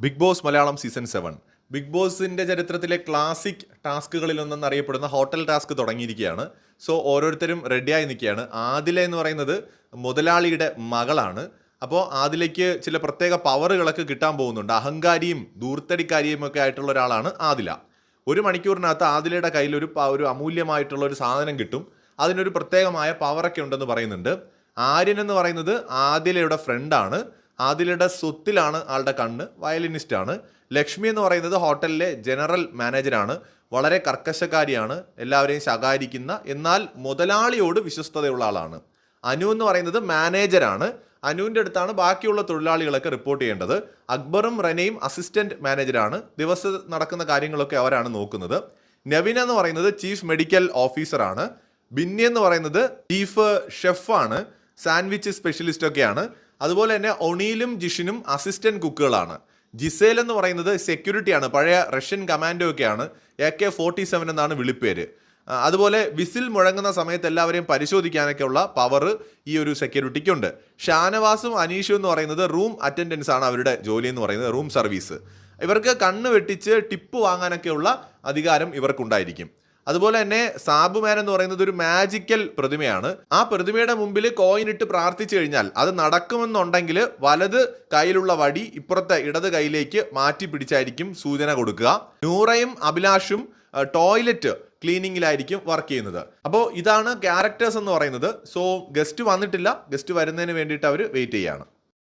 Big Boss Malayalam season seven. Big ബോസിന്റെ ചരിത്രത്തിലെ classic ടാസ്കുകളിലൊന്നും അറിയപ്പെടുന്ന ഹോട്ടൽ ടാസ്ക് തുടങ്ങിയിരിക്കുകയാണ്. സോ ഓരോരുത്തരും റെഡിയായി നിൽക്കുകയാണ്. ആദില എന്ന് പറയുന്നത് മുതലാളിയുടെ മകളാണ്. അപ്പോൾ ആദിലയ്ക്ക് ചില പ്രത്യേക പവറുകളൊക്കെ കിട്ടാൻ പോകുന്നുണ്ട്. അഹങ്കാരിയും ദൂർത്തടിക്കാരിയും ഒക്കെ ആയിട്ടുള്ള ഒരാളാണ് ആദില. ഒരു മണിക്കൂറിനകത്ത് ആദിലയുടെ കയ്യിൽ ഒരു ഒരു അമൂല്യമായിട്ടുള്ള ഒരു സാധനം കിട്ടും. അതിനൊരു പ്രത്യേകമായ പവറൊക്കെ ഉണ്ടെന്ന് പറയുന്നുണ്ട്. ആര്യൻ എന്ന് പറയുന്നത് ആദിലയുടെ ഫ്രണ്ടാണ് ആദിലയുടെ സ്വത്തിലാണ് ആളുടെ കണ്ണ് വയലിനിസ്റ്റാണ്. ലക്ഷ്മി എന്ന് പറയുന്നത് ഹോട്ടലിലെ ജനറൽ മാനേജരാണ്. വളരെ കർക്കശക്കാരിയാണ് എല്ലാവരെയും ശകാരിക്കുന്ന എന്നാൽ മുതലാളിയോട് വിശ്വസ്തതയുള്ള ആളാണ്. അനു എന്ന് പറയുന്നത് മാനേജരാണ്. അനുവിന്റെ അടുത്താണ് ബാക്കിയുള്ള തൊഴിലാളികളൊക്കെ റിപ്പോർട്ട് ചെയ്യേണ്ടത്. അക്ബറും റനയും അസിസ്റ്റന്റ് മാനേജരാണ്. ദിവസം നടക്കുന്ന കാര്യങ്ങളൊക്കെ അവരാണ് നോക്കുന്നത്. നവീന എന്ന് പറയുന്നത് ചീഫ് മെഡിക്കൽ ഓഫീസറാണ്. ബിന്നി എന്ന് പറയുന്നത് ചീഫ് ഷെഫാണ്. സാൻഡ്വിച്ച് സ്പെഷ്യലിസ്റ്റ് ഒക്കെയാണ്. അതുപോലെ തന്നെ ഒണീലും ജിഷിനും അസിസ്റ്റന്റ് കുക്കുകളാണ്. ജിസേൽ എന്ന് പറയുന്നത് സെക്യൂരിറ്റിയാണ് പഴയ റഷ്യൻ കമാൻഡോ ഒക്കെയാണ്. എ കെ ഫോർട്ടി സെവൻ എന്നാണ് വിളിപ്പേര്. അതുപോലെ വിസിൽ മുഴങ്ങുന്ന സമയത്ത് എല്ലാവരെയും പരിശോധിക്കാനൊക്കെ ഉള്ള പവർ ഈ ഒരു സെക്യൂരിറ്റിക്കുണ്ട് ഷാനവാസും അനീഷും എന്ന് പറയുന്നത് റൂം അറ്റൻഡൻസ് ആണ് അവരുടെ ജോലി എന്ന് പറയുന്നത് റൂം സർവീസ് ഇവർക്ക് കണ്ണ് വെട്ടിച്ച് ടിപ്പ് വാങ്ങാനൊക്കെയുള്ള അധികാരം ഇവർക്കുണ്ടായിരിക്കും. അതുപോലെ തന്നെ സാബുമാൻ എന്ന് പറയുന്നത് ഒരു മാജിക്കൽ പ്രതിമയാണ്. ആ പ്രതിമയുടെ മുമ്പിൽ കോയിൻ ഇട്ട് പ്രാർത്ഥിച്ചു കഴിഞ്ഞാൽ അത് നടക്കുമെന്നുണ്ടെങ്കിൽ വലത് കയ്യിലുള്ള വടി ഇപ്പുറത്തെ ഇടത് കൈയിലേക്ക് മാറ്റി പിടിച്ചായിരിക്കും സൂചന കൊടുക്കുക. നൂറയും അഭിലാഷും ടോയ്ലറ്റ് ക്ലീനിങ്ങിലായിരിക്കും വർക്ക് ചെയ്യുന്നത്. അപ്പോൾ ഇതാണ് ക്യാരക്ടേഴ്സ് എന്ന് പറയുന്നത്. സോ ഗസ്റ്റ് വന്നിട്ടില്ല. ഗസ്റ്റ് വരുന്നതിന് വേണ്ടിയിട്ട് അവർ വെയിറ്റ് ചെയ്യാണ്